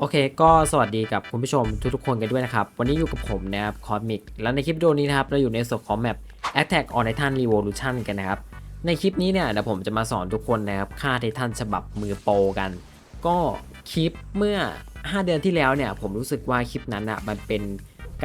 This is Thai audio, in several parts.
โอเค ก็สวัสดีกับคุณผู้ชมทุกๆคนกันด้วยนะครับ วันนี้อยู่กับผมนะครับคอมิกแล้วในคลิปวิดีโอนี้นะครับ เราอยู่ในส่วนของแมป Attack on Titan Revolution กันนะครับ ในคลิปนี้เนี่ยเดี๋ยวผมจะมาสอนทุกคนนะครับฆ่าไททันฉบับมือโปรกัน ก็คลิปเมื่อ 5 เดือนที่แล้วเนี่ยผมรู้สึกว่าคลิปนั้นอะมันเป็น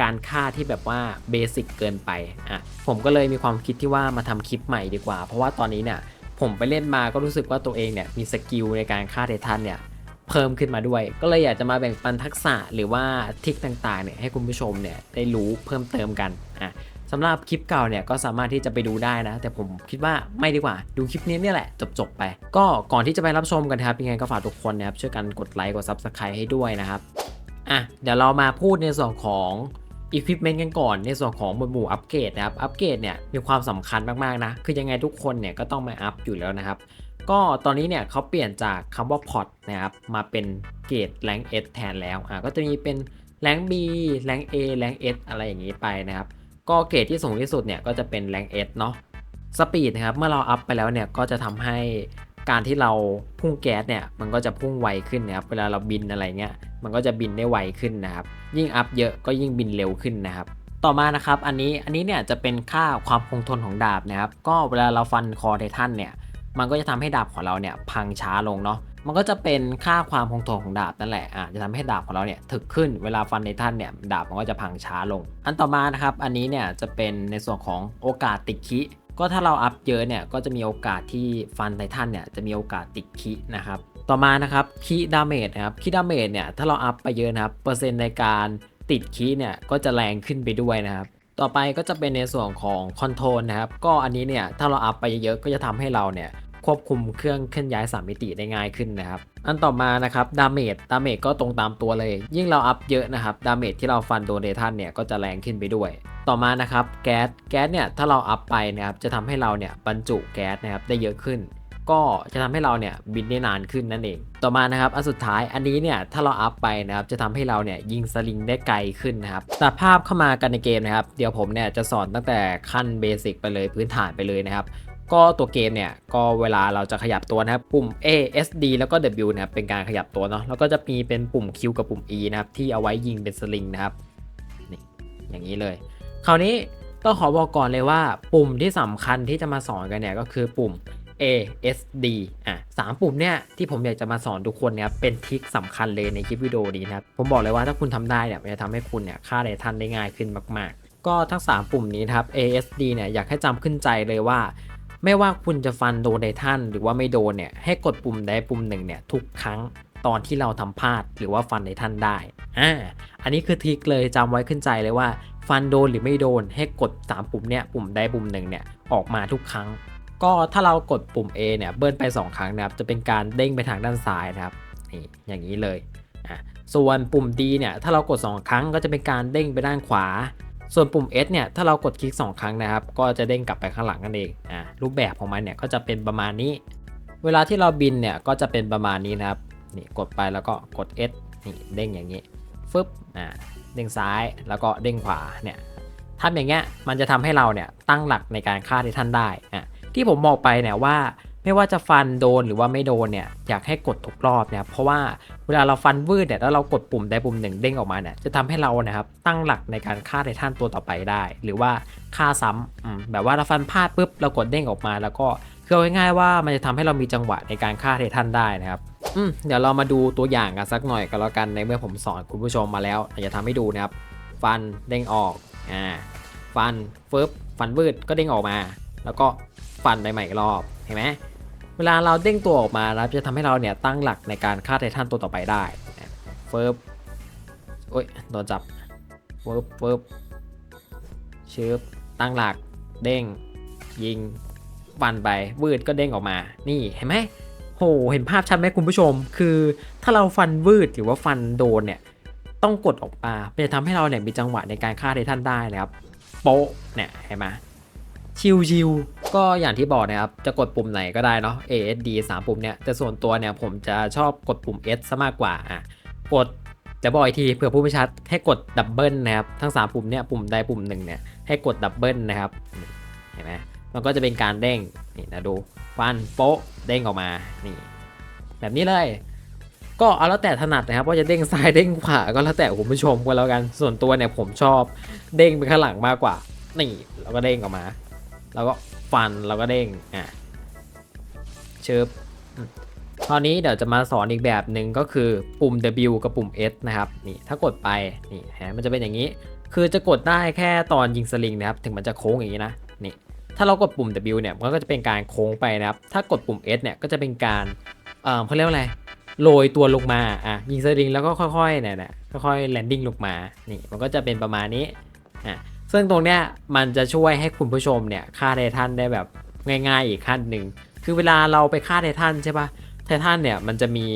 การฆ่าที่แบบว่าเบสิกเกินไปอะผมก็เลยมีความคิดที่ว่ามาทำคลิปใหม่ดีกว่า เพราะว่าตอนนี้เนี่ยผมไปเล่นมาก็รู้สึกว่าตัวเองเนี่ยมีสกิลในการฆ่าไททันเนี่ย เพิ่มขึ้นมาด้วย ก็เลยอยากจะมาแบ่งปันทักษะหรือว่าทิคต่างๆเนี่ยให้คุณผู้ชมเนี่ยได้รู้เพิ่มเติมกันอะสำหรับคลิปเก่าเนี่ยก็สามารถที่จะไปดูได้นะ แต่ผมคิดว่าไม่ดีกว่าดูคลิปนี้เนี่ยแหละ จบๆไป ก็ก่อนที่จะไปรับชมกันครับยังไงก็ฝากทุกคนนะครับช่วยกันกดไลค์กด Subscribe ให้ด้วยนะครับอะเดี๋ยวเรามาพูดในส่วนของ Equipment กันก่อนในส่วนของหมวดหมู่อัปเกรดนะครับอัปเกรดเนี่ยมีความสำคัญมากๆนะ คือยังไงทุกคนเนี่ยก็ต้องมาอัพอยู่แล้วนะครับ ก็ตอนนี้เนี่ยเขาเปลี่ยนจากคำว่าพอตนะครับมาเป็นเกรดแรง S แทนแล้วอะก็จะมีเป็นแรง B แรง A แรง S อะไรอย่างนี้ไปนะครับ ก็เกรดที่สูงที่สุดเนี่ยก็จะเป็นแรง S เนาะสปีดนะครับเมื่อเราอัพไปแล้วเนี่ยก็จะทำให้การที่เราพุ่งแก๊สเนี่ยมันก็จะพุ่งไวขึ้นนะครับเวลาเราบินอะไรเงี้ยมันก็จะบินได้ไวขึ้นนะครับ ยิ่งอัพเยอะก็ยิ่งบินเร็วขึ้นนะครับ ต่อมานะครับอันนี้อันนี้เนี่ยจะเป็นค่าความคงทนของดาบนะครับ ก็เวลาเราฟันคอไททันเนี่ย มันก็จะทำให้ดาบของเราเนี่ยพังช้าลงเนาะมันก็จะเป็นค่าความคงทนของดาบนั่นแหละอะจะทำให้ดาบของเราเนี่ยถึกขึ้นเวลาฟันในท่านเนี่ยดาบมันก็จะพังช้าลง อันต่อมานะครับอันนี้เนี่ยจะเป็นในส่วนของโอกาสติดคิก็ถ้าเราอัพเยอะเนี่ยก็จะมีโอกาสที่ฟันไททันเนี่ยจะมีโอกาสติดคินะครับต่อมานะครับคีดาเมจนะครับคีดาเมจเนี่ยถ้าเราอัพไปเยอะนะครับเปอร์เซ็นต์ในการติดคีเนี่ยก็จะแรงขึ้นไปด้วยนะครับต่อไปก็จะเป็นในส่วนของคอนโทรลนะครับก็อันนี้เนี่ยถ้าเราอัพไปเยอะๆก็จะทำให้เราเนี่ย ควบคุมเครื่องเคลื่อนย้าย3มิติได้ง่ายขึ้นนะครับ อันต่อมานะครับดาเมจดาเมจก็ตรงตามตัวเลย ยิ่งเราอัพเยอะนะครับดาเมจที่เราฟันโดนเดทันเนี่ยก็จะแรงขึ้นไปด้วย ต่อมานะครับแก๊สแก๊สเนี่ยถ้าเราอัพไปนะครับจะทำให้เราเนี่ยบรรจุแก๊สนะครับได้เยอะขึ้นก็จะทำให้เราเนี่ยบินได้นานขึ้นนั่นเอง ต่อมานะครับอันสุดท้ายอันนี้เนี่ยถ้าเราอัพไปนะครับจะทำให้เราเนี่ยยิงสลิงได้ไกลขึ้นนะครับตัดภาพเข้ามากันในเกมนะครับ เดี๋ยวผมเนี่ยจะสอนตั้งแต่ขั้นเบสิกไปเลยพื้นฐานไปเลยนะครับ ก็ตัวเกมเนี่ยก็เวลาเราจะขยับตัวนะครับปุ่ม A S D แล้วก็ W นะครับเป็นการขยับตัวเนาะแล้วก็จะมีเป็นปุ่ม Q กับปุ่ม E นะครับที่เอาไว้ยิงเป็นสลิงนะครับนี่อย่างนี้เลย คราวนี้ต้องขอบอกก่อนเลยว่า ปุ่มที่สำคัญที่จะมาสอนกันเนี่ยก็คือปุ่ม A S D อะสามปุ่มเนี่ยที่ผมอยากจะมาสอนทุกคนเนี่ยเป็นทริคสำคัญเลยในคลิปวิดีโอนี้นะครับผมบอกเลยว่าถ้าคุณทำได้เนี่ยมันจะทำให้คุณเนี่ยฆ่าไททันได้ง่ายขึ้นมาก ๆ ก็ทั้ง 3 ปุ่มนี้นะครับ A S D เนี่ยอยากให้จำขึ้นใจเลยว่า ไม่ว่าคุณจะฟันโดนไททันหรือว่าไม่โดนเนี่ยให้กดปุ่มใดปุ่มหนึ่งเนี่ยทุกครั้งตอนที่เราทำพลาดหรือว่าฟันไททันได้อ่าอันนี้คือทริคเลยจำไว้ขึ้นใจเลยว่า ฟันโดนหรือไม่โดนให้กด 3 ปุ่มเนี่ยปุ่มใดปุ่มหนึ่งเนี่ยออกมาทุกครั้ง ก็ถ้าเรากดปุ่ม A เนี่ยเบิ้ลไป 2 ครั้งนะครับจะเป็นการเด้งไปทางด้านซ้ายนะครับนี่อย่างนี้เลยอะส่วนปุ่ม D เนี่ยถ้าเรากด 2 ครั้งก็จะเป็นการเด้งไปด้านขวา ส่วนปุ่ม S เนี่ยถ้าเรากดคลิก 2 ครั้งนะครับ ก็จะเด้งกลับไปข้างหลังนั่นเองอะรูปแบบของมันเนี่ยก็จะเป็นประมาณนี้ เวลาที่เราบินเนี่ยก็จะเป็นประมาณนี้นะครับนี่กดไปแล้วก็กด S นี่เด้งอย่างนี้ฟึบอ่าเด้งซ้ายแล้วก็เด้งขวาเนี่ยทำอย่างเงี้ยมันจะทำให้เราเนี่ยตั้งหลักในการฆ่าที่ท่านได้อะที่ผมบอกไปเนี่ยว่า ไม่ว่าจะฟันโดนหรือว่าไม่โดนเนี่ยอยากให้กดทุกรอบเนี่ยเพราะว่าเวลาเราฟันวืดเนี่ยแล้วเรากดปุ่มใดปุ่มหนึ่งเด้งออกมาเนี่ยจะทำให้เรานะครับตั้งหลักในการฆ่าไททันตัวต่อไปได้ หรือว่าฆ่าซ้ำอืมแบบว่าเราฟันพลาดปุ๊บเรากดเด้งออกมา แล้วก็คือเอาง่ายๆว่ามันจะทำให้เรามีจังหวะในการฆ่าไททันได้นะครับอืมเดี๋ยวเรามาดูตัวอย่างกันสักหน่อยก็แล้วกันในเมื่อผมสอนคุณผู้ชมมาแล้วอยากจะทำให้ดูนะครับ ฟันเด้งออกอ่าฟันฟึบฟันวืดก็เด้งออกมา แล้วก็ฟันไปใหม่อีกรอบเห็นไหม เวลาเราเด้งตัวออกมาแล้วจะทำให้เราเนี่ยตั้งหลักในการฆ่าไททันตัวต่อไปได้เฟิร์บโอ้ยโดนจับเฟิร์บเฟิร์บชืบตั้งหลัก เด้ง ยิงฟันไปวืดก็เด้งออกมา นี่เห็นไหมโหเห็นภาพชัดไหมคุณผู้ชม คือถ้าเราฟันวืดหรือว่าฟันโดนเนี่ยต้องกดออกมามันจะทำให้เราเนี่ยมีจังหวะในการฆ่าไททันได้นะครับโป๊ะเนี่ยเห็นไหมชิวชิวๆ ก็อย่างที่บอกนะครับ จะกดปุ่มไหนก็ได้เนาะ A S D 3 ปุ่มเนี่ยแต่ส่วนตัวเนี่ยผมจะชอบกดปุ่ม S ซะมากกว่าอะกดจะบอกอีกทีเผื่อผู้ไม่ชัดให้กดดับเบิลนะครับทั้ง 3 ปุ่มเนี่ยปุ่มใดปุ่มหนึ่งเนี่ยให้กดดับเบิลนะครับเห็นไหมมันก็จะเป็นการเด้งนี่นะดูฟันโป๊ะเด้งออกมานี่แบบนี้เลย ก็เอาแล้วแต่ถนัดนะครับว่าจะเด้งซ้ายเด้งขวาก็แล้วแต่คุณผู้ชมก็แล้วกันส่วนตัวเนี่ยผมชอบเด้งไปข้างหลังมากกว่านี่เราก็เด้งออกมา แล้วก็ ฟันเราก็เด้งอะเชิบอืมคราวนี้เดี๋ยวจะมาสอนอีกแบบหนึ่งก็คือปุ่ม W กับปุ่ม S นะครับนี่ถ้ากดไปนี่ฮะมันจะเป็นอย่างนี้ คือจะกดได้แค่ตอนยิงสลิงนะครับถึงมันจะโค้งอย่างนี้นะนี่ถ้าเรากดปุ่ม W เนี่ยมันก็จะเป็นการโค้งไปนะครับ ถ้ากดปุ่ม S เนี่ยก็จะเป็นการเอ่อเขาเรียกว่าอะไรโรยตัวลงมาอะยิงสลิงแล้วก็ค่อยๆเนี่ยนะค่อยๆแลนดิ้งลงมานี่มันก็จะเป็นประมาณนี้อะ ซึ่งตรงเนี้ยมันจะช่วยให้คุณผู้ชมเนี่ยฆ่าไททันได้แบบง่าย ๆ อีกขั้นหนึ่งคือเวลาเราไปฆ่าไททันใช่ปะไททันเนี่ยมันจะมี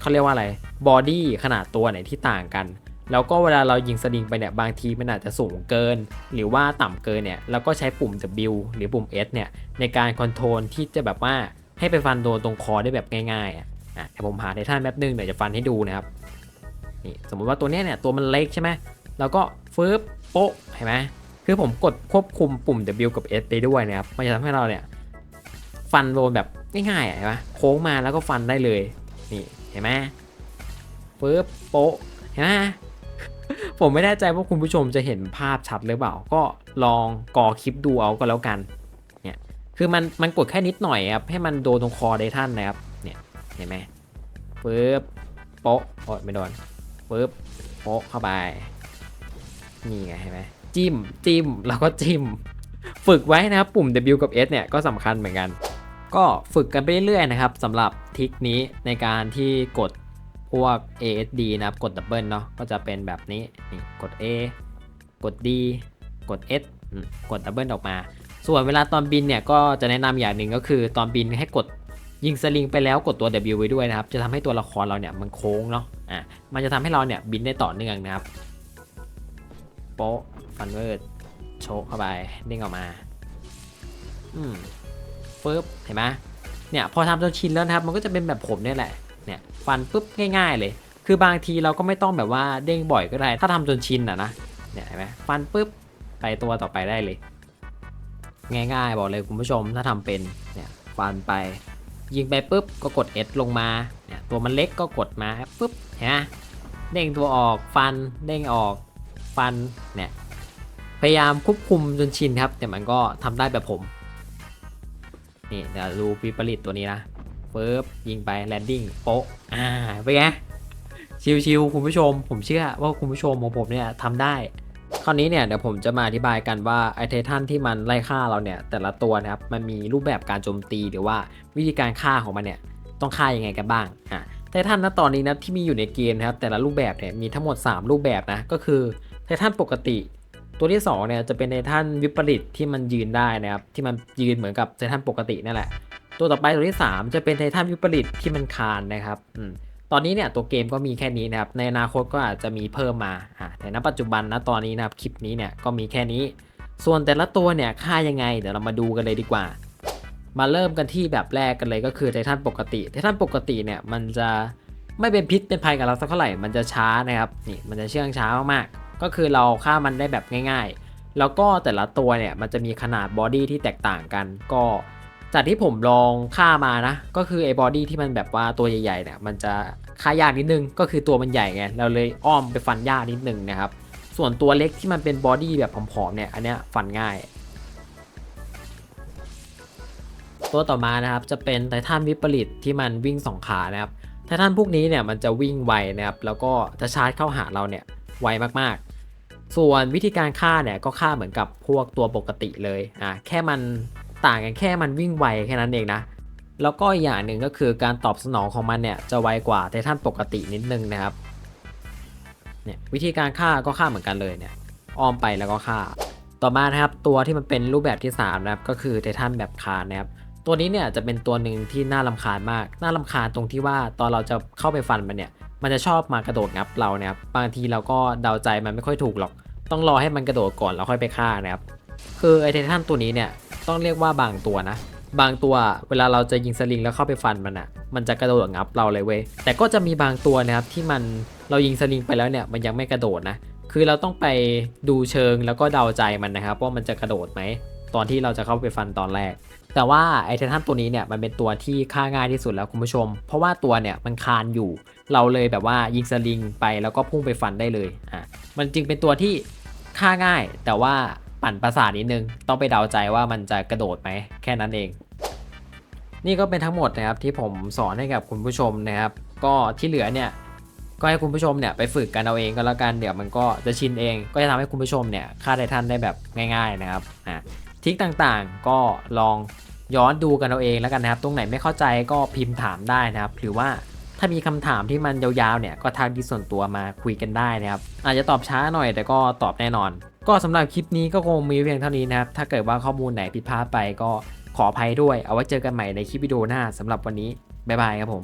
เขาเรียกว่าอะไรบอดี้ขนาดตัวไหนที่ต่างกัน แล้วก็เวลาเรายิงสลิงไปเนี่ยบางทีมันอาจจะสูงเกิน หรือว่าต่ำเกินเนี่ยเราก็ใช้ปุ่ม W หรือปุ่ม S เนี่ยในการคอนโทรลที่จะแบบว่าให้ไปฟันโดนตรงคอได้แบบง่ายๆอะอะเดี๋ยวผมหาไททันแป๊บนึงเดี๋ยวจะฟันให้ดูนะครับนี่สมมติว่าตัวเนี้ยเนี่ยตัวมันเล็กใช่ไหมแล้วก็ฟืบโป๊ะเห็นไหม คือผมกดควบคุมปุ่ม W กับ S ไปด้วยนะครับมันจะทำให้เราเนี่ยฟันโดนแบบง่ายๆอะเห็นไหมโค้งมาแล้วก็ฟันได้เลยนี่เห็นไหมปึ๊บโป๊ะเห็นไหมผมไม่แน่ใจว่าคุณผู้ชมจะเห็นภาพชัดหรือเปล่า ก็ลองกอคลิปดูเอาก็แล้วกันเนี่ยคือมันมันกดแค่นิดหน่อยครับให้มันโดนตรงคอไดท่านนะครับเนี่ยเห็นไหมปึ๊บโป๊ะโอ้ยไม่โดนปึ๊บโป๊ะเข้าไปนี่ไงเห็นไหม จิ้ม จิ้ม แล้วก็จิ้ม ฝึกไว้นะครับปุ่ม W กับ S เนี่ยก็สำคัญเหมือนกัน ก็ฝึกกันไปเรื่อยๆนะครับสำหรับทิคนี้ในการที่กดพวก ASD นะครับกดดับเบิลเนาะก็จะเป็นแบบนี้นี่กด A กด D กด S กดดับเบิลออกมา ส่วนเวลาตอนบินเนี่ยก็จะแนะนำอย่างหนึ่งก็คือตอนบินให้กดยิงสลิงไปแล้วกดตัว W ไว้ด้วยนะครับ จะทำให้ตัวละครเราเนี่ยมันโค้งเนาะ อะ มันจะทำให้เราเนี่ยบินได้ต่อเนื่องนะครับ โป๊ะ ฟันเวิร์ดโชกเข้าไปเด้งออกมา อืมปึ๊บเห็นไหมเนี่ยพอทำจนชินแล้วนะครับ มันก็จะเป็นแบบผมเนี่ยแหละ เนี่ยฟันปุ๊บง่าย ๆ เลย คือบางทีเราก็ไม่ต้องแบบว่าเด้งบ่อยก็ได้ ถ้าทำจนชินอะนะ เนี่ยเห็นไหมฟันปุ๊บไปตัวต่อไปได้เลย ง่ายๆ บอกเลยคุณผู้ชมถ้าทำเป็น เนี่ยฟันไป ยิงไปปุ๊บก็กด S ลงมา เนี่ยตัวมันเล็กก็กดมาปุ๊บเห็นไหมเด้งตัวออกฟันเด้งออกฟันเนี่ย ยายามควบคุมจนชินครับ แต่มันก็ทำได้แบบผม นี่เดี๋ยวดูปีผลิตตัวนี้นะเฟิบยิงไปแลนดิ้งโป๊ะอ่าไปไงชิวๆคุณผู้ชม ผมเชื่อว่าคุณผู้ชมของผมเนี่ยทำได้คราวนี้เนี่ยเดี๋ยวผมจะมาอธิบายกันว่าไอเททันที่มันไล่ฆ่าเราเนี่ยแต่ละตัวนะครับมันมีรูปแบบการโจมตีหรือว่าวิธีการฆ่าของมันเนี่ยต้องฆ่ายังไงกันบ้างอะไททันณตอนนี้นะที่มีอยู่ในเกมนะครับแต่ละรูปแบบเนี่ยมีทั้งหมด 3 รูปแบบนะก็คือไททันปกติ ตัวที่2เนี่ยจะเป็นไททันวิปริตที่มันยืนได้นะครับที่มันยืนเหมือนกับไททันปกตินั่นแหละ ตัวต่อไปตัวที่ 3 จะเป็นไททันวิปริตที่มันคานนะครับอืมตอนนี้เนี่ยตัวเกมก็มีแค่นี้นะครับในอนาคตก็อาจจะมีเพิ่มมาอะแต่ณปัจจุบันนะตอนนี้นะครับคลิปนี้เนี่ยก็มีแค่นี้ ส่วนแต่ละตัวเนี่ยค่ายังไงเดี๋ยวเรามาดูกันเลยดีกว่า มาเริ่มกันที่แบบแรกกันเลยก็คือไททันปกติไททันปกติเนี่ยมันจะไม่เป็นพิษเป็นภัยกับเราสักเท่าไหร่มันจะช้านะครับนี่มันจะเชื่องช้ามากๆ ก็คือเราฆ่ามันได้แบบง่ายๆ แล้วก็แต่ละตัวเนี่ยมันจะมีขนาดบอดี้ที่แตกต่างกัน ก็จากที่ผมลองฆ่ามานะ ก็คือไอ้บอดี้ที่มันแบบว่าตัวใหญ่ๆเนี่ยมันจะฆ่ายากนิดนึง ก็คือตัวมันใหญ่ไงเราเลยอ้อมไปฟันยากนิดนึงนะครับ ส่วนตัวเล็กที่มันเป็นบอดี้แบบผอมๆเนี่ยอันเนี้ยฟันง่ายตัวต่อมานะครับจะเป็นไททันวิปริตที่มันวิ่งสองขานะครับไททันพวกนี้เนี่ยมันจะวิ่งไวนะครับแล้วก็จะชาร์จเข้าหาเราเนี่ย ไวมากๆ ส่วนวิธีการฆ่าเนี่ยก็ฆ่าเหมือนกับพวกตัวปกติเลยอะแค่มันต่างกันแค่มันวิ่งไวแค่นั้นเองนะ แล้วก็อย่างหนึ่งก็คือการตอบสนองของมันเนี่ยจะไวกว่าไททันปกตินิดนึงนะครับเนี่ยวิธีการฆ่าก็ฆ่าเหมือนกันเลยเนี่ยอ้อมไปแล้วก็ฆ่า ต่อมานะครับตัวที่มันเป็นรูปแบบที่3นะครับก็คือไททันแบบคานนะครับตัวนี้เนี่ยจะเป็นตัวหนึ่งที่น่าลำคาญมาก น่าลำคาญตรงที่ว่าตอนเราจะเข้าไปฟันมันเนี่ย มันจะชอบมากระโดดงับเราเนี่ยครับบางทีเราก็เดาใจมันไม่ค่อยถูกหรอก ต้องรอให้มันกระโดดก่อนแล้วค่อยไปฆ่านะครับคือไอเททันตัวนี้เนี่ยต้องเรียกว่าบางตัวนะ บางตัวเวลาเราจะยิงสลิงแล้วเข้าไปฟันมันอะ่ะ มันจะกระโดดงับเราเลยเว้ยแต่ก็จะมีบางตัวนะครับที่มันเรายิงสลิงไปแล้วเนี่ยมันยังไม่กระโดดนะคือเราต้องไปดูเชิงแล้วก็เดาใจมันนะครับว่ามันจะกระโดดไหมตอนที่เราจะเข้าไปฟันตอนแรก แต่ว่าไอไททันตัวนี้เนี่ยมันเป็นตัวที่ฆ่าง่ายที่สุดแล้วคุณผู้ชม เพราะว่าตัวเนี่ยมันคานอยู่ เราเลยแบบว่ายิงสลิงไปแล้วก็พุ่งไปฟันได้เลยอะมันจึงเป็นตัวที่ฆ่าง่าย แต่ว่าปั่นประสาทนิดนึง ต้องไปเดาใจว่ามันจะกระโดดไหมแค่นั้นเอง นี่ก็เป็นทั้งหมดนะครับที่ผมสอนให้กับคุณผู้ชมนะครับ ก็ที่เหลือเนี่ยก็ให้คุณผู้ชมเนี่ยไปฝึกกันเอาเองก็แล้วกันเดี๋ยวมันก็จะชินเอง ก็จะทำให้คุณผู้ชมเนี่ยฆ่าไททันได้แบบง่าย ๆนะครับอะทิกต่างๆก็ลอง ย้อนดูกันเอาเองแล้วกันนะครับ ตรงไหนไม่เข้าใจก็พิมพ์ถามได้นะครับ หรือว่าถ้ามีคำถามที่มันยาวๆเนี่ยก็ทักที่ส่วนตัวมาคุยกันได้นะครับ อาจจะตอบช้าหน่อยแต่ก็ตอบแน่นอน ก็สำหรับคลิปนี้ก็คงมีเพียงเท่านี้นะครับ ถ้าเกิดว่าข้อมูลไหนผิดพลาดไปก็ขออภัยด้วย เอาไว้เจอกันใหม่ในคลิปวิดีโอหน้าสำหรับวันนี้บ๊ายบายครับผม